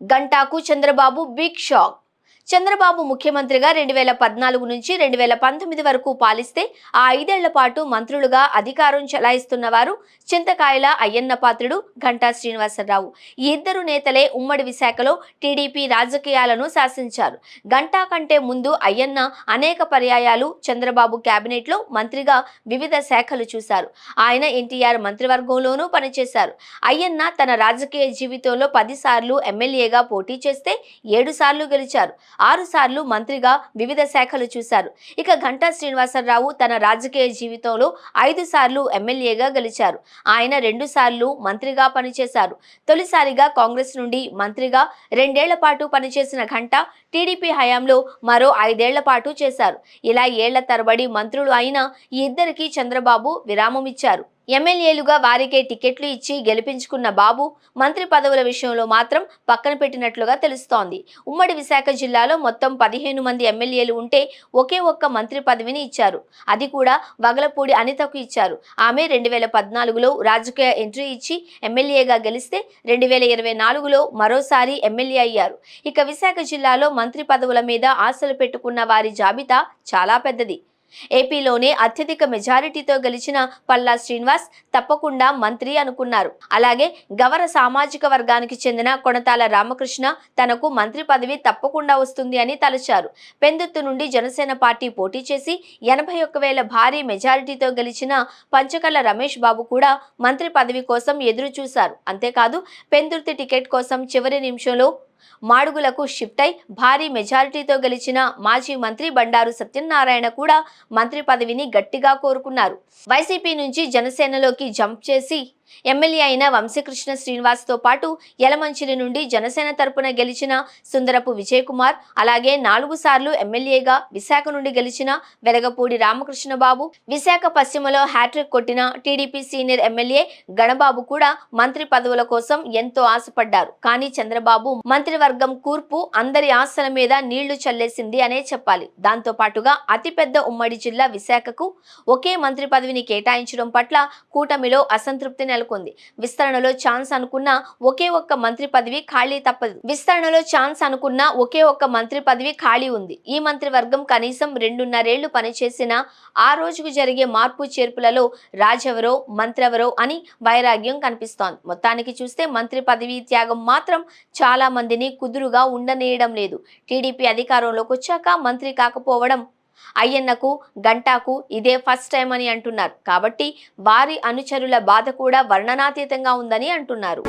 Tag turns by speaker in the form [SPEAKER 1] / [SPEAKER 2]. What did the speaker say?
[SPEAKER 1] గంటాకు Chandrababu big shock Chandrababu ముఖ్యమంత్రిగా రెండు వేల పద్నాలుగు నుంచి రెండు వేల పంతొమ్మిది వరకు పాలిస్తే ఆ ఐదేళ్ళ పాటు మంత్రులుగా అధికారం చెలాయిస్తున్న వారు చింతకాయల అయ్యన్న పాత్రుడు ఘంటా శ్రీనివాసరావు. ఈ ఇద్దరు నేతలే ఉమ్మడి విశాఖలో టీడీపీ రాజకీయాలను శాసించారు. గంటా కంటే ముందు అయ్యన్న అనేక పర్యాయాలు చంద్రబాబు కేబినెట్లో మంత్రిగా వివిధ శాఖలు చూశారు. ఆయన ఎన్టీఆర్ మంత్రివర్గంలోనూ పనిచేశారు. అయ్యన్న తన రాజకీయ జీవితంలో పదిసార్లు ఎమ్మెల్యేగా పోటీ చేస్తే ఏడు సార్లు గెలిచారు. ఆరుసార్లు మంత్రిగా వివిధ శాఖలు చూశారు. ఇక ఘంటా శ్రీనివాసరావు తన రాజకీయ జీవితంలో ఐదు సార్లు ఎమ్మెల్యేగా గెలిచారు. ఆయన రెండు సార్లు మంత్రిగా పనిచేశారు. తొలిసారిగా కాంగ్రెస్ నుండి మంత్రిగా రెండేళ్ళ పాటు పనిచేసిన ఘంటా టీడీపీ హయాంలో మరో ఐదేళ్ళ పాటు చేశారు. ఇలా ఏళ్ళ తరబడి మంత్రులు అయిన ఈ ఇద్దరికి చంద్రబాబు విరామం ఇచ్చారు. ఎమ్మెల్యేలుగా వారికే టికెట్లు ఇచ్చి గెలిపించుకున్న బాబు మంత్రి పదవుల విషయంలో మాత్రం పక్కన పెట్టినట్లుగా తెలుస్తోంది. ఉమ్మడి విశాఖ జిల్లాలో మొత్తం పదిహేను మంది ఎమ్మెల్యేలు ఉంటే ఒకే ఒక్క మంత్రి పదవిని ఇచ్చారు. అది కూడా వగలపూడి అనితకు ఇచ్చారు. ఆమె రెండు వేల పద్నాలుగులో రాజకీయ ఎంట్రీ ఇచ్చి ఎమ్మెల్యేగా గెలిస్తే రెండు వేల ఇరవై నాలుగులో మరోసారి ఎమ్మెల్యే అయ్యారు. ఇక విశాఖ జిల్లాలో మంత్రి పదవుల మీద ఆశలు పెట్టుకున్న వారి జాబితా చాలా పెద్దది. ఏపీలోనే అత్యధిక మెజారిటీతో గెలిచిన పల్లా శ్రీనివాస్ తప్పకుండా మంత్రి అనుకున్నారు. అలాగే గవర సామాజిక వర్గానికి చెందిన కొణతాల రామకృష్ణ తనకు మంత్రి పదవి తప్పకుండా వస్తుంది అని తలచారు. పెందుత్తు నుండి జనసేన పార్టీ పోటీ చేసి ఎనభై ఒక్క వేల భారీ మెజారిటీతో గెలిచిన పంచకల్ల రమేష్ బాబు కూడా మంత్రి పదవి కోసం ఎదురు చూశారు అంతేకాదు పెందుర్తి టికెట్ కోసం చివరి నిమిషంలో మాడుగులకు షిఫ్ట్ అయి భారీ మెజారిటీతో గెలిచిన మాజీ మంత్రి బండారు సత్యనారాయణ కూడా మంత్రి పదవిని గట్టిగా కోరుకున్నారు. వైసీపీ నుంచి జనసేనలోకి జంప్ చేసి ఎమ్మెల్యే అయిన వంశీకృష్ణ శ్రీనివాస్తో పాటు యలమంచిలి నుండి జనసేన తరపున గెలిచిన సుందరపు విజయ్ కుమార్ అలాగే నాలుగు సార్లు ఎమ్మెల్యేగా విశాఖ నుండి గెలిచిన వెలగపూడి రామకృష్ణ బాబు విశాఖ పశ్చిమలో హ్యాట్రిక్ కొట్టిన టీడీపీ సీనియర్ ఎమ్మెల్యే గణబాబు కూడా మంత్రి పదవుల కోసం ఎంతో ఆశపడ్డారు. కానీ చంద్రబాబు మంత్రి మంత్రివర్గం కూర్పు అందరి ఆశల మీద నీళ్ళు చల్లేసింది అనే చెప్పాలి. దాంతో పాటుగా అతిపెద్ద ఉమ్మడి జిల్లా విశాఖకు ఒకే మంత్రి పదవిని కేటాయించడం పట్ల కూటమిలో అసంతృప్తి నెలకొంది. విస్తరణలో ఛాన్స్ అనుకున్న ఒకే ఒక్క మంత్రి పదవి ఖాళీ తప్పదు. విస్తరణలో ఛాన్స్ అనుకున్న ఒకే ఒక్క మంత్రి పదవి ఖాళీ ఉంది. ఈ మంత్రివర్గం కనీసం రెండున్నరేళ్ళు పనిచేసిన ఆ రోజుకు జరిగే మార్పు చేర్పులలో రాజెవరో మంత్రెవరో అని వైరాగ్యం కనిపిస్తోంది. మొత్తానికి చూస్తే మంత్రి పదవి త్యాగం మాత్రం చాలా మందిని కుదురుగా ఉండనీయడం లేదు. టీడీపీ అధికారంలోకి వచ్చాక మంత్రి కాకపోవడం అయ్యన్నకు గంటాకు ఇదే ఫస్ట్ టైం అని అంటున్నారు. కాబట్టి వారి అనుచరుల బాధ కూడా వర్ణనాతీతంగా ఉందని అంటున్నారు.